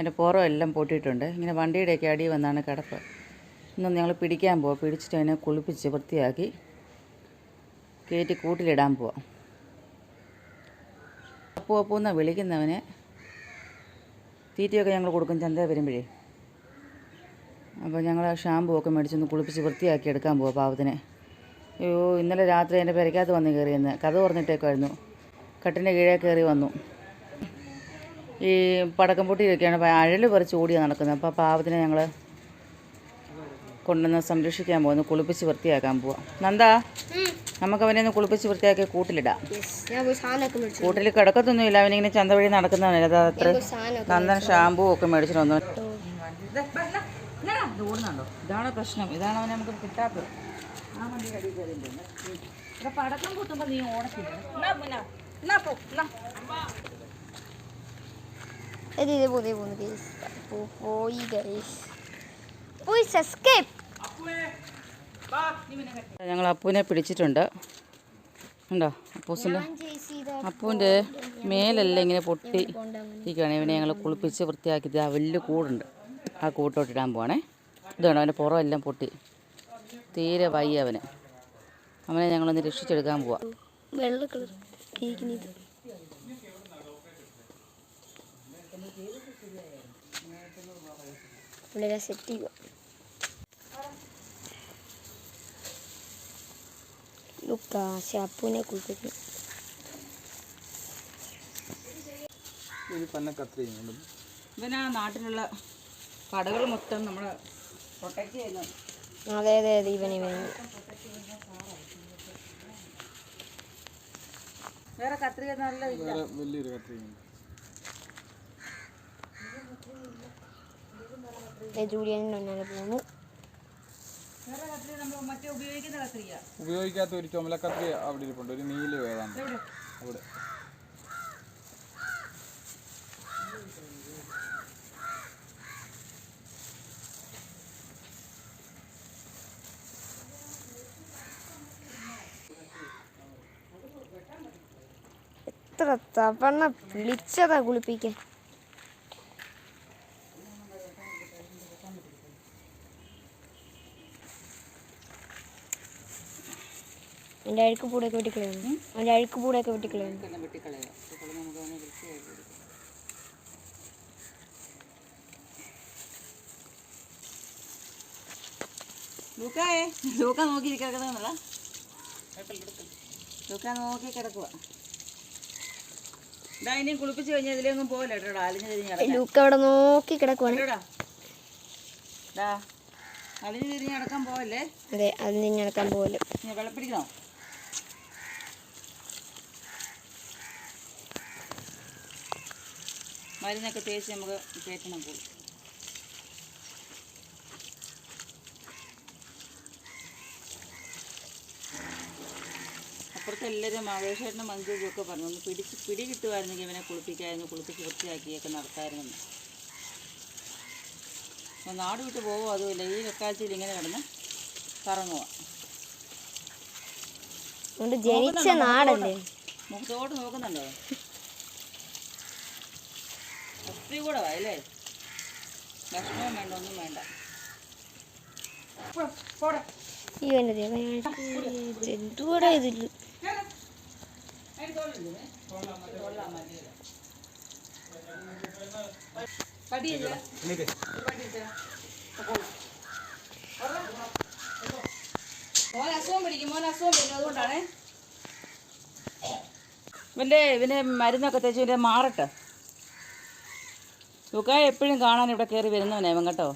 അതിന്റെ പുറം എല്ലാം പൊട്ടിയിട്ടുണ്ട്. ഇങ്ങനെ വണ്ടിയുടെയൊക്കെ അടി വന്നാണ് കിടപ്പ്. ഇന്ന് ഞങ്ങൾ പിടിക്കാൻ പോവാം. പിടിച്ചിട്ട് അതിനെ കുളിപ്പിച്ച് വൃത്തിയാക്കി കയറ്റി കൂട്ടിലിടാൻ പോവാം. അപ്പൂ അപ്പൂ എന്നാണ് വിളിക്കുന്നവനെ? തീറ്റയൊക്കെ ഞങ്ങൾ കൊടുക്കും. ചന്ത വരുമ്പോഴേ. അപ്പോൾ ഞങ്ങൾ ഷാമ്പു ഒക്കെ മേടിച്ചൊന്ന് കുളിപ്പിച്ച് വൃത്തിയാക്കി എടുക്കാൻ പോവാം പാവത്തിനെ. അയ്യോ ഇന്നലെ രാത്രി എന്റെ പെരക്കകത്ത് വന്ന് കയറിയെന്ന്. കഥ പറഞ്ഞിട്ടേക്കായിരുന്നു കട്ടിന്റെ കീഴേ കയറി വന്നു. ഈ പടക്കം പൊട്ടിയിലൊക്കെയാണ് അഴൽ പറിച്ച് ഓടിയാണ് നടക്കുന്നത്. അപ്പോൾ പാവത്തിനെ ഞങ്ങൾ കൊണ്ടുവന്ന് സംരക്ഷിക്കാൻ പോകുന്നു കുളിപ്പിച്ച് വൃത്തിയാക്കാൻ പോവാം. നന്ദാ നമുക്ക് അവനെ ഒന്ന് കുളിപ്പിച്ച് വൃത്തിയാക്കി കൂട്ടിലിടാം കൂട്ടിൽ കിടക്കത്തൊന്നും ഇല്ല അവനിങ്ങനെ ചന്ത വഴി നടക്കുന്നതാണ് അത് അത്ര നന്ദൻ ഷാമ്പൂ ഒക്കെ മേടിച്ചിട്ട് വന്നു ഓടുന്നുണ്ടോ? ഇതാണ് പ്രശ്നം. ഇതാണ് അവനെ നമുക്ക് കിട്ടാത്തത്. ആ. പടക്കം കൂട്ടുമ്പോൾ നീ ഓടത്തില്ല. എന്നാ പിന്നെ, എന്നാ പോ, എന്നാ. ഇത് ഇത് പോയി ഗൈസ് പോയി ഞങ്ങൾ അപ്പൂനെ പിടിച്ചിട്ടുണ്ട്. ഉണ്ടോ? അപ്പൂസിന്റെ അപ്പൂന്റെ മേലെല്ലാം ഇങ്ങനെ പൊട്ടി ഇരിക്കുകയാണ്. ഇവനെ ഞങ്ങൾ കുളിപ്പിച്ച് വൃത്തിയാക്കി ആ വലിയ കൂടുണ്ട്. ആ കൂട്ടോട്ടിടാൻ പോവാണേ. ഇതാണ് അവന്റെ പുറമെല്ലാം പൊട്ടി. തീരെ വയ്യ അവന്. അവനെ ഞങ്ങളൊന്ന് രക്ഷിച്ചെടുക്കാൻ പോവാം. വെള്ള കളർ പുള്ളിനെ സെറ്റ് ചെയ്യുക. ലുക്കാശ് അപ്പൂനെ കത്തിരിക്കുന്നുണ്ട് ഇവനാ നാട്ടിലുള്ള കടകൾ മൊത്തം നമ്മൾ പ്രൊട്ടക്റ്റ് ചെയ്യുന്നു അതെ അതെ അതെ ഇവൻ ഇവൻ വേറെ കത്രിക നല്ല വേറെ വലിയൊരു കത്രിക നമ്മൾ മറ്റേ ഉപയോഗിക്കുന്ന കത്രിക. ഉപയോഗിക്കാത്ത ഒരു ചുമല കത്രി അവിടെ ഇരിപ്പുണ്ട്. ഒരു നീല ഏതാണ് അവിടെ. എത്ര തവണ വിളിച്ചതാ കുളിപ്പിക്കാൻ? എന്റെ അഴുക്ക് പൂടൊക്കെ വെട്ടിക്കളയുന്നു. എന്റെ അഴുക്ക് പൂടൊക്കെ വെട്ടിക്കളയുന്നു. ലൂക്കായേ ലൂക്ക നോക്കി കിടക്കുന്നല്ല ലൂക്ക നോക്കി കിടക്കുക ഇതാ ഇനിയും കുളിപ്പിച്ച് കഴിഞ്ഞാൽ ഇതിലൊന്നും പോകല കേട്ടോടാ അലിഞ്ഞ് തിരിഞ്ഞ് ലൂക്ക് അവിടെ നോക്കി കിടക്കുവാണ്. അലിഞ്ഞു തിരിഞ്ഞ് കിടക്കാൻ പോവല്ലേ? അതെ അലിഞ്ഞു നടക്കാൻ പോലും നീ വെള്ളപ്പിടിക്കണോ? മരുന്നൊക്കെ തേച്ച് നമുക്ക് കയറ്റണം പോകും അപ്പുറത്ത് എല്ലാവരും ആവേശമായിട്ട് മഞ്ജുവും ഒക്കെ പറഞ്ഞു ഒന്ന് പിടിച്ച് പിടി കിട്ടുമായിരുന്നെങ്കിൽ ഇവനെ കുളിപ്പിക്കായിരുന്നു കുളിപ്പിച്ച് വൃത്തിയാക്കിയൊക്കെ നടത്തായിരുന്നു. അപ്പോൾ നാട് വിട്ട് പോകുമോ അതുമില്ല. ഈ വെക്കാഴ്ചയിൽ ഇങ്ങനെ കിടന്ന് കറങ്ങുക അതുകൊണ്ട് ജനിച്ച നാടല്ലേ? മുഖത്തോട്ട് നോക്കുന്നുണ്ടോ? ഒത്തിരി കൂടെ വായല്ലേ ഭക്ഷണവും വേണ്ട ഒന്നും വേണ്ട. പോ, പോടെ. ഈ എന്റെ ദൈവം എന്തുകൂടെ ഇതില്ല മോൻ അസുഖം പിടിക്കും മോൻ അസുഖം പിടിക്കും അതുകൊണ്ടാണേ. ഇവന്റെ ഇവന് മരുന്നൊക്കെ തേച്ച് ഇവന്റെ മാറട്ടെ. ലൂക്കായ എപ്പോഴും കാണാൻ ഇവിടെ കയറി വരുന്നവനെ ഇവൻ കേട്ടോ.